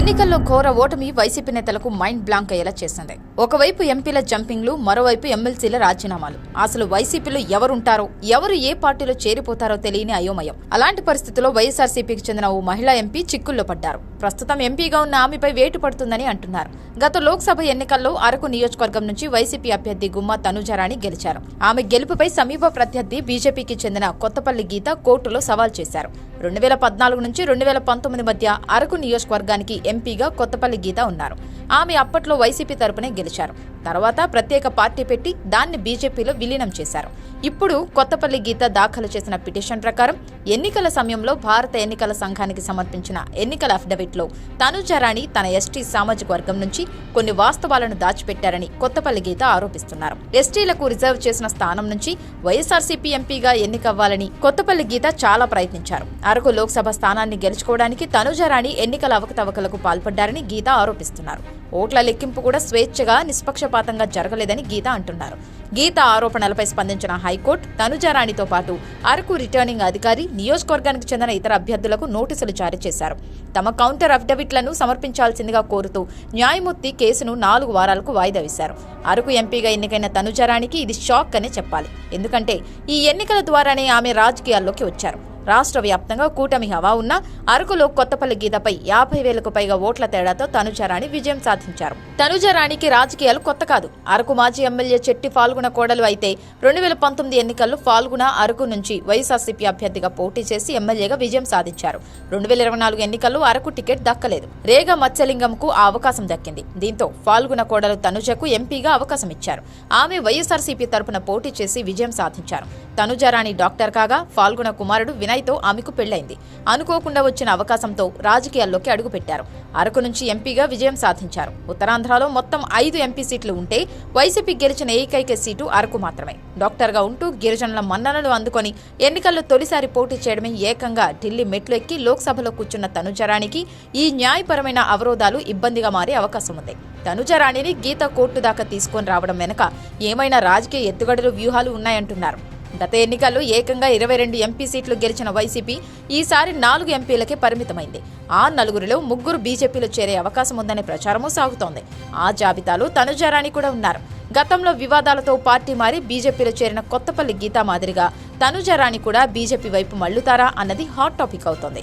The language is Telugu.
ఎన్నికల్లో ఘోర ఓటమి వైసీపీ నేతలకు మైండ్ బ్లాంక్ అయ్యేలా చేసింది. ఒకవైపు ఎంపీల జంపింగ్లు మరోవైపు ఎమ్మెల్సీల రాజీనామాలు. అసలు వైసీపీలో ఎవరుంటారో ఎవరు ఏ పార్టీలో చేరిపోతారో తెలియని అయోమయం. అలాంటి పరిస్థితుల్లో వైఎస్ఆర్సీపీకి చెందిన ఓ మహిళా ఎంపీ చిక్కుల్లో పడ్డారు. ప్రస్తుతం ఎంపీగా ఉన్న ఆమెపై వేటు పడుతుందని అంటున్నారు. గత లోక్సభ ఎన్నికల్లో అరకు నియోజకవర్గం నుంచి వైసీపీ అభ్యర్థి గుమ్మా తనుజారాణి గెలిచారు. ఆమె గెలుపుపై సమీప ప్రత్యర్థి బీజేపీకి చెందిన కొత్తపల్లి గీత కోర్టులో సవాల్ చేశారు. రెండు వేల పద్నాలుగు నుంచి రెండు వేల పంతొమ్మిది మధ్య అరకు నియోజకవర్గానికి ఎంపీగా కొత్తపల్లి గీత ఉన్నారు. ఆమె అప్పట్లో వైసీపీ తరపునే గెలిచారు. తర్వాత ప్రత్యేక పార్టీ పెట్టి దాన్ని బీజేపీలో విలీనం చేశారు. ఇప్పుడు కొత్తపల్లి గీత దాఖలు చేసిన పిటిషన్ ప్రకారం ఎన్నికల సమయంలో భారత ఎన్నికల సంఘానికి సమర్పించిన ఎన్నికల అఫిడవిట్లో తనుజారాణి తన ఎస్టీ సామాజిక వర్గం నుంచి కొన్ని వాస్తవాలను దాచిపెట్టారని కొత్తపల్లి గీత ఆరోపిస్తున్నారు. ఎస్టీలకు రిజర్వ్ చేసిన స్థానం నుంచి వైఎస్ఆర్సీపీ ఎంపీగా ఎన్నికవ్వాలని కొత్తపల్లి గీత చాలా ప్రయత్నించారు. అరకు లోక్సభ స్థానాన్ని గెలుచుకోవడానికి తనుజరాణి ఎన్నికల అవకతవకలకు పాల్పడ్డారని గీత ఆరోపిస్తున్నారు. ఓట్ల లెక్కింపు కూడా స్వేచ్ఛగా నిష్పక్షపాతంగా జరగలేదని గీత అంటున్నారు. గీత ఆరోపణలపై స్పందించిన హైకోర్టు తనుజారాణితో పాటు అరకు రిటర్నింగ్ అధికారి నియోజకవర్గానికి చెందిన ఇతర అభ్యర్థులకు నోటీసులు జారీ చేశారు. తమ కౌంటర్ అఫిడవిట్లను సమర్పించాల్సిందిగా కోరుతూ న్యాయమూర్తి కేసును నాలుగు వారాలకు వాయిదా వేశారు. అరకు ఎంపీగా ఎన్నికైన తనుజారాణికి ఇది షాక్ అనే చెప్పాలి. ఎందుకంటే ఈ ఎన్నికల ద్వారానే ఆమె రాజకీయాల్లోకి వచ్చారు. రాష్ట్ర వ్యాప్తంగా కూటమి హవా ఉన్న అరకులో కొత్తపల్లి గీతపై యాభై వేలకు పైగా ఓట్ల తేడాతో తనుజారాణి విజయం సాధించారు. తనుజారాణికి రాజకీయాలు కొత్త కాదు. అరకు మాజీ ఎమ్మెల్యే చెట్టి ఫాల్గుణ కోడలు అయితే రెండు వేల పంతొమ్మిది ఎన్నికల్లో ఫాల్గుణ అరకు నుంచి వైఎస్ఆర్సీపీ అభ్యర్థిగా పోటీ చేసి ఎమ్మెల్యేగా విజయం సాధించారు. రెండు వేల ఇరవై నాలుగు ఎన్నికల్లో అరకు టికెట్ దక్కలేదు. రేగ మత్స్యలింగంకు ఆ అవకాశం దక్కింది. దీంతో ఫాల్గుణ కోడలు తనుజకు ఎంపీగా అవకాశం ఇచ్చారు. ఆమె వైఎస్ఆర్సీపీ తరపున పోటీ చేసి విజయం సాధించారు. తనుజారాణి డాక్టర్ కాగా ఫాల్గుణ కుమారుడు వినయ్తో ఆమెకు పెళ్ళైంది అనుకోకుండా వచ్చిన అవకాశంతో రాజకీయాల్లోకి అడుగుపెట్టారు. అరకు నుంచి ఎంపీగా విజయం సాధించారు. ఉత్తరాంధ్రలో మొత్తం ఐదు ఎంపీ సీట్లు ఉంటే వైసీపీ గెలిచిన ఏకైక సీటు అరకు మాత్రమే. డాక్టర్గా ఉంటూ గిరిజనుల మన్ననలు అందుకొని ఎన్నికల్లో తొలిసారి పోటీ చేయడమే ఏకంగా ఢిల్లీ మెట్లు ఎక్కి లోక్సభలో కూర్చున్న తనుజరానికి ఈ న్యాయపరమైన అవరోధాలు ఇబ్బందిగా మారే అవకాశం ఉంది. తనుజరాణిని గీత కోర్టు దాకా తీసుకొని రావడం వెనుక ఏమైనా రాజకీయ ఎత్తుగడలు వ్యూహాలు ఉన్నాయంటున్నారు. గత ఎన్నికల్లో ఏకంగా ఇరవై రెండు ఎంపీ సీట్లు గెలిచిన వైసీపీ ఈసారి నాలుగు ఎంపీలకే పరిమితమైంది. ఆ నలుగురిలో ముగ్గురు బీజేపీలో చేరే అవకాశం ఉందనే ప్రచారము సాగుతోంది. ఆ జాబితాలో తనుజారాణి కూడా ఉన్నారు. గతంలో వివాదాలతో పార్టీ మారి బీజేపీలో చేరిన కొత్తపల్లి గీతా మాదిరిగా తనుజారాణి కూడా బీజేపీ వైపు మళ్ళుతారా అన్నది హాట్ టాపిక్ అవుతోంది.